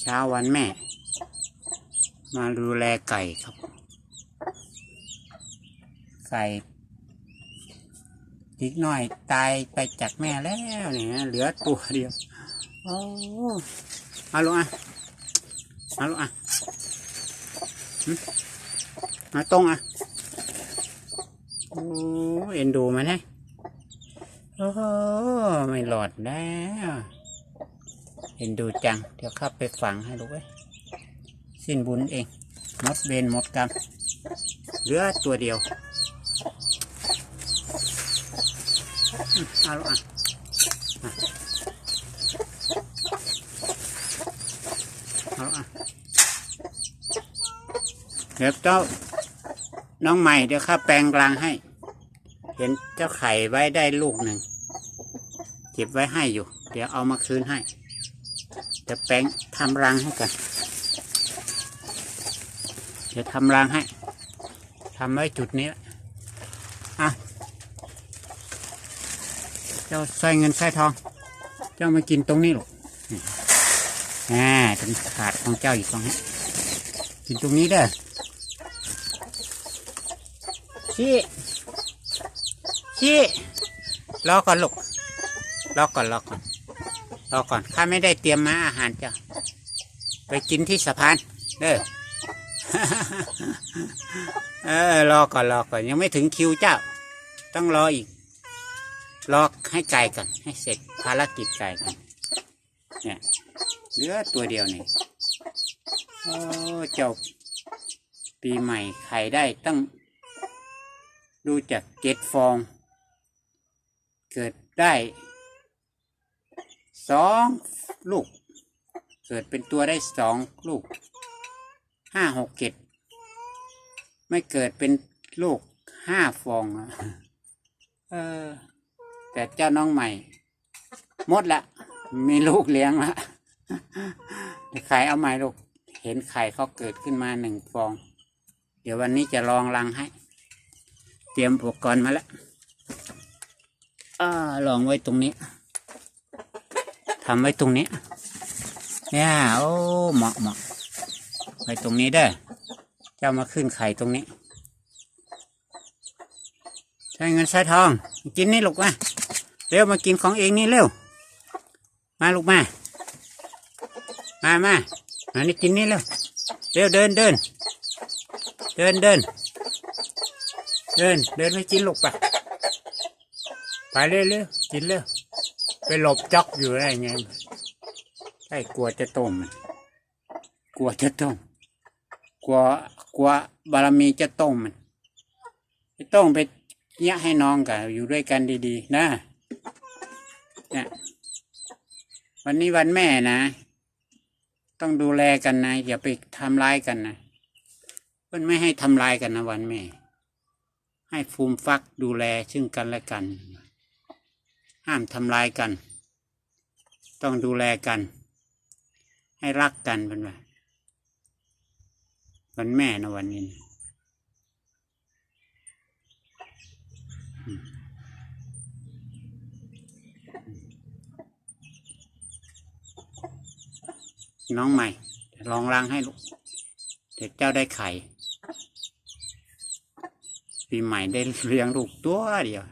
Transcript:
เช้าวันแม่ มาดูแลไก่ครับ ไก่อีกหน่อยตายไปจากแม่แล้วเนี่ยเหลือตัวเดียวโอ้เอาลูกอะเอาลูกอะมาตรงอะโอ้เอ็นดูมันให้โอ้ไม่หลอดแล้ว เห็นดูจัง เดี๋ยวข้าไปฝังให้ลูกเว้ยสิ้นบุญเองหมดเบนหมดกรรมเหลือตัวเดียวอืมเอาลูกอะอะเอาอะเดี๋ยวเจ้าน้องใหม่เดี๋ยวข้าแปลงรังให้ เห็นเจ้าไข่ไว้ได้ลูกหนึ่งเก็บไว้ให้อยู่ เดี๋ยวเอามาคืนให้ จะแปลงทำรังให้กันเดี๋ยวทำรังให้ทำไว้จุดนี้อะเจ้าใส่เงินใส่ทอง เจ้ามากินตรงนี้หรอกแหมถึงขาดของเจ้าอีกตรงนี้กินตรงนี้เด้อชี้ชี้รอก่อนลูกรอก่อนรอก่อน รอก่อนข้าไม่ได้เตรียมมาอาหารจ้ะไปกินที่สะพานเด้อเออรอก่อนรอก่อนยังไม่ถึงคิวเจ้า ต้องรออีก รอให้ไก่ก่อนให้เสร็จภารกิจไก่ก่อนเนี่ยเหลือตัวเดียวนี่โอ้เจ้าปีใหม่ไข่ได้ตั้ง ดูจากเจ็ดฟอง เกิดได้ สองลูก เกิดเป็นตัวได้สองลูกห้าหกเจ็ดไม่เกิดเป็นลูกห้าฟองเออ แต่เจ้าน้องใหม่หมดละมีลูกเลี้ยงละไข่เอาใหม่ลูก เห็นไข่เขาเกิดขึ้นมาหนึ่งฟอง เดี๋ยววันนี้จะลองรังให้ เตรียมอุปกรณ์มาแล้วอ่าลองไว้ตรงนี้ ทำไว้ตรงนี้เนี่ยโอ้เหมาะเหมาะไว้ตรงนี้เด้อเจ้ามาขึ้นไข่ตรงนี้ใช้เงินใช้ทอง กินนี่ลูกมาเร็วมากินของเองนี่เร็ว มาลูกมา มามาอันนี้กินนี่เร็วเร็วเดินเดินเดินเดินเดินเดินไปกินลูกไปไปเร็วเร็วกินเร็ว ไปหลบจอกอยู่อะไรเงี้ยใช่กลัวจะต้มมันกลัวจะต้มกลัวกลัวบารมีจะต้มมันไม่ต้องไปเนี้ยให้น้องกันอยู่ด้วยกันดีๆ นะเนี่ยวันนี้วันแม่นะ ต้องดูแลกันนะ อย่าไปทำร้ายกันนะเพื่อนไม่ให้ทำร้ายกันนะวันแม่ ให้ฟูมฟักดูแลซึ่งกันและกัน ห้ามทำลายกัน ต้องดูแลกัน ให้รักกันเป็นไงวันแม่นะวันนี้นะน้องใหม่ ลองรังให้ลูกเดี๋ยวเจ้าได้ไข่ ปีใหม่ได้เลี้ยงลูกตัวเดียว